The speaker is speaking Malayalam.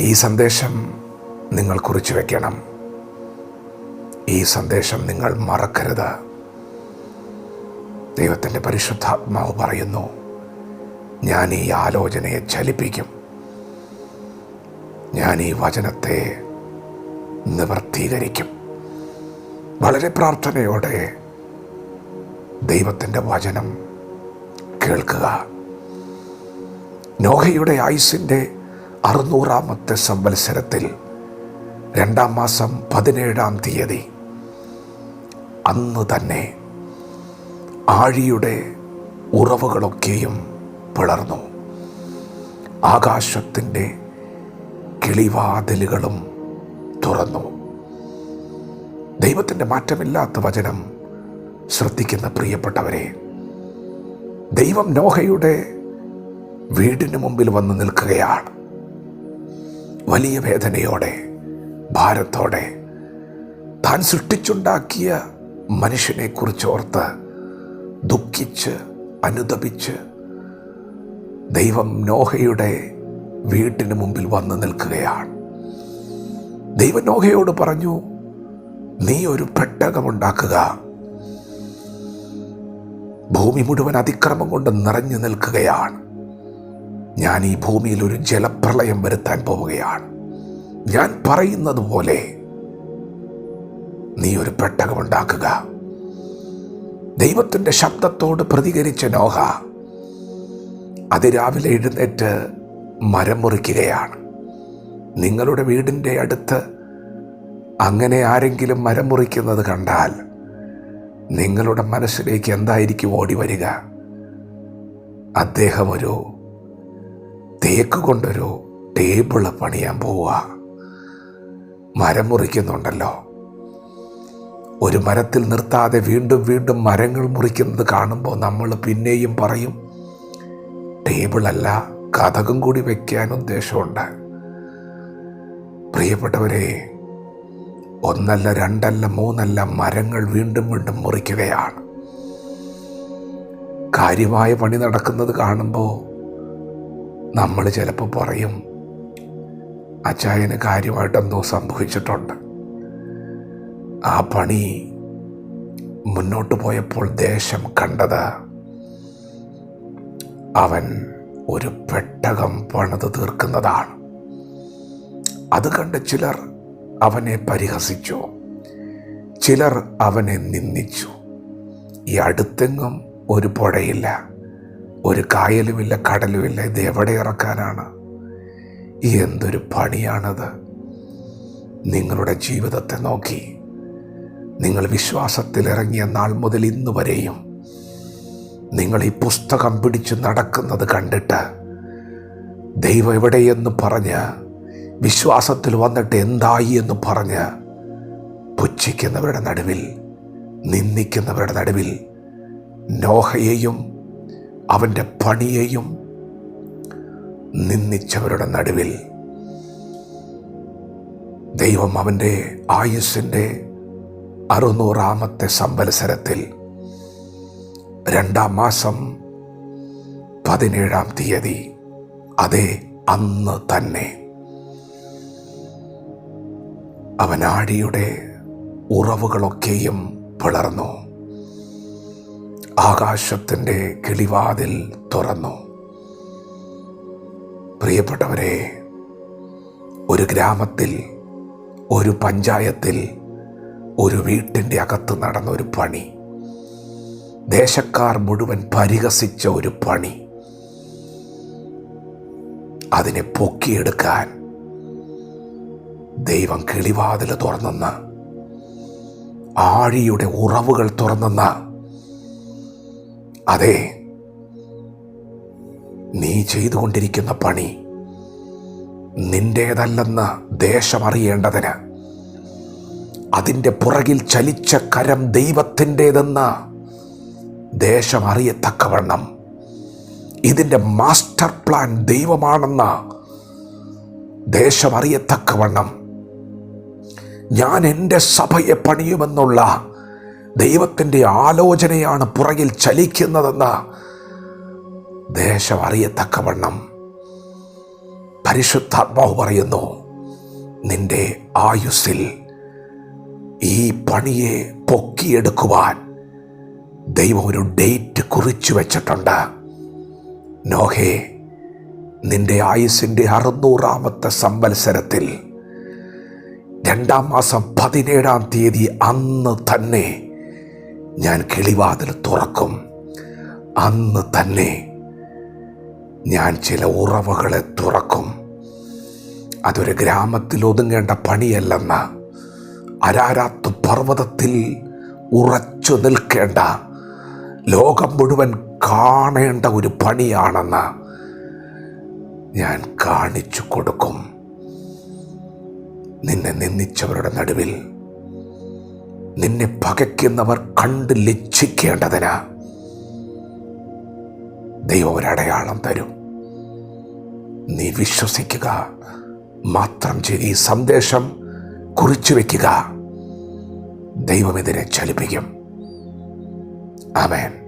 ഈ സന്ദേശം നിങ്ങൾ കുറിച്ചു വയ്ക്കണം ഈ സന്ദേശം നിങ്ങൾ മറക്കരുത്. ദൈവത്തിന്റെ പരിശുദ്ധാത്മാവ് പറയുന്നു ഞാൻ ഈ ആലോചനയെ ചലിപ്പിക്കും. ഞാൻ ഈ വചനത്തെ നിവർത്തീകരിക്കും. വളരെ പ്രാർത്ഥനയോടെ ദൈവത്തിന്റെ വചനം കേൾക്കുക. നോഹയുടെ ആയുസിന്റെ അറുന്നൂറാമത്തെ സംവത്സരത്തിൽ രണ്ടാം മാസം പതിനേഴാം തീയതി. അന്ന് തന്നെ ആഴിയുടെ ഉറവുകളൊക്കെയും പിളർന്നു. ആകാശത്തിന്റെ കിളിവാതിലുകളും തുറന്നു. ദൈവത്തിന്റെ മാറ്റമില്ലാത്ത വചനം ശ്രദ്ധിക്കുന്ന പ്രിയപ്പെട്ടവരെ ദൈവം നോഹയുടെ വീടിന് മുമ്പിൽ വന്ന് നിൽക്കുകയാണ്. വലിയ വേദനയോടെ ഭാരത്തോടെ താൻ സൃഷ്ടിച്ചുണ്ടാക്കിയ മനുഷ്യനെ കുറിച്ച് ഓർത്ത് ദുഃഖിച്ച് അനുദപിച്ച് ദൈവം നോഹയുടെ വീട്ടിന് മുമ്പിൽ വന്ന് നിൽക്കുകയാണ്. ദൈവം നോഹയോട് പറഞ്ഞു നീ ഒരു പെട്ടകമുണ്ടാക്കുക. ഭൂമി മുഴുവൻ അതിക്രമം കൊണ്ട് നിറഞ്ഞു നിൽക്കുകയാണ്. ഞാൻ ഈ ഭൂമിയിൽ ഒരു ജലപ്രളയം വരുത്താൻ പോവുകയാണ്. ഞാൻ പറയുന്നത് പോലെ നീ ഒരു പെട്ടകമുണ്ടാക്കുക ദൈവത്തിന്റെ ശബ്ദത്തോട് പ്രതികരിച്ച നോഹ അതിരാവിലെ എഴുന്നേറ്റ് മരം മുറിക്കുകയാണ്. നിങ്ങളുടെ വീടിന്റെ അടുത്ത് അങ്ങനെ ആരെങ്കിലും മരം മുറിക്കുന്നത് കണ്ടാൽ നിങ്ങളുടെ മനസ്സിലേക്ക് എന്തായിരിക്കും ഓടി വരിക? അദ്ദേഹം ഒരു തേക്ക് കൊണ്ടൊരു ടേബിൾ പണിയാൻ പോവുക മരം മുറിക്കുന്നുണ്ടല്ലോ. ഒരു മരത്തിൽ നിർത്താതെ വീണ്ടും വീണ്ടും മരങ്ങൾ മുറിക്കുന്നത് കാണുമ്പോൾ നമ്മൾ പിന്നെയും പറയും ടേബിളല്ല കഥകും കൂടി വയ്ക്കാൻ ഉദ്ദേശമുണ്ട് പ്രിയപ്പെട്ടവരെ ഒന്നല്ല രണ്ടല്ല മൂന്നല്ല മരങ്ങൾ വീണ്ടും വീണ്ടും മുറിക്കുകയാണ്. കാര്യമായ പണി നടക്കുന്നത് കാണുമ്പോൾ നമ്മൾ ചിലപ്പോൾ പറയും അച്ചായന് കാര്യമായിട്ടെന്തോ സംഭവിച്ചിട്ടുണ്ട്. ആ പണി മുന്നോട്ട് പോയപ്പോൾ ദേശം കണ്ടത് അവൻ ഒരു പെട്ടകം പണിത് തീർക്കുന്നതാണ്. അത് കണ്ട് ചിലർ അവനെ പരിഹസിച്ചു. ചിലർ അവനെ നിന്ദിച്ചു. ഈ അടുത്തെങ്ങും ഒരു പുഴയില്ല. ഒരു കായലുമില്ല കടലുമില്ല. ഇത് എവിടെ ഇറക്കാനാണ്? എന്തൊരു പണിയാണത്? നിങ്ങളുടെ ജീവിതത്തെ നോക്കി. നിങ്ങൾ വിശ്വാസത്തിൽ ഇറങ്ങിയ നാൾ മുതൽ ഇന്ന് വരെയും നിങ്ങൾ ഈ പുസ്തകം പിടിച്ച് നടക്കുന്നത് കണ്ടിട്ട് ദൈവം എവിടെയെന്ന് പറഞ്ഞ് വിശ്വാസത്തിൽ വന്നിട്ട് എന്തായി എന്ന് പറഞ്ഞ് പുച്ഛിക്കുന്നവരുടെ നടുവിൽ നിന്ദിക്കുന്നവരുടെ നടുവിൽ നോഹയെയും അവന്റെ പണിയെയും നിന്ദിച്ചവരുടെ നടുവിൽ ദൈവം അവന്റെ ആയുസ്സിന്റെ അറുന്നൂറാമത്തെ സംവത്സരത്തിൽ രണ്ടാം മാസം പതിനേഴാം തീയതി അതേ അന്ന് തന്നെ അവൻ ആടിയുടെ ഉറവുകളൊക്കെയും പിളർന്നു. ആകാശത്തിന്റെ കിളിവാതിൽ തുറന്നു. പ്രിയപ്പെട്ടവരെ ഒരു ഗ്രാമത്തിൽ ഒരു പഞ്ചായത്തിൽ ഒരു വീട്ടിന്റെ അകത്ത് നടന്ന ഒരു പണി. ദേശക്കാർ മുഴുവൻ പരിഹസിച്ച ഒരു പണി. അതിനെ പൊക്കിയെടുക്കാൻ ദൈവം കിളിവാതിൽ തുറന്നെന്ന് ആഴിയുടെ ഉറവുകൾ തുറന്നെന്ന് അതെ നീ ചെയ്തുകൊണ്ടിരിക്കുന്ന പണി നിന്റേതല്ലെന്ന് ദേശമറിയേണ്ടതിന് അതിന്റെ പുറകിൽ ചലിച്ച കരം ദൈവത്തിന്റെതെന്ന് ദേശം അറിയത്തക്കവണ്ണം ഇതിന്റെ മാസ്റ്റർ പ്ലാൻ ദൈവമാണെന്ന് ദേശം അറിയത്തക്കവണ്ണം ഞാൻ എന്റെ സഭയെ പണിയുമെന്നുള്ള ദൈവത്തിന്റെ ആലോചനയാണ് പുറകിൽ ചലിക്കുന്നതെന്ന് ദേശം അറിയത്തക്കവണ്ണം പരിശുദ്ധാത്മാവ് പറയുന്നു നിന്റെ ആയുസ്സിൽ ഈ പണിയെ പൊക്കിയെടുക്കുവാൻ ദൈവം ഒരു ഡേറ്റ് കുറിച്ചു വെച്ചിട്ടുണ്ട്. നോഹേ നിന്റെ ആയുസിന്റെ അറുന്നൂറാമത്തെ സംവത്സരത്തിൽ രണ്ടാം മാസം പതിനേഴാം തീയതി അന്ന് തന്നെ ഞാൻ കിളിവാതിൽ തുറക്കും. അന്ന് തന്നെ ഞാൻ ചില ഉറവകളെ തുറക്കും. അതൊരു ഗ്രാമത്തിൽ ഒതുങ്ങേണ്ട പണിയല്ലെന്ന് അരാരാത്ത് പർവതത്തിൽ ഉറച്ചു നിൽക്കേണ്ട ലോകം മുഴുവൻ കാണേണ്ട ഒരു പണിയാണെന്ന് ഞാൻ കാണിച്ചു കൊടുക്കും. നിന്നെ നിന്ദിച്ചവരുടെ നടുവിൽ നിന്നെ പകയ്ക്കുന്നവർ കണ്ട് ലജ്ജിക്കേണ്ടതിന് ദൈവം ഒരടയാളം തരും. നീ വിശ്വസിക്കുക. മാത്രം ഈ സന്ദേശം കുറിച്ചു വയ്ക്കുക ദൈവം ഇതിനെ ചലിപ്പിക്കും. ആമേൻ.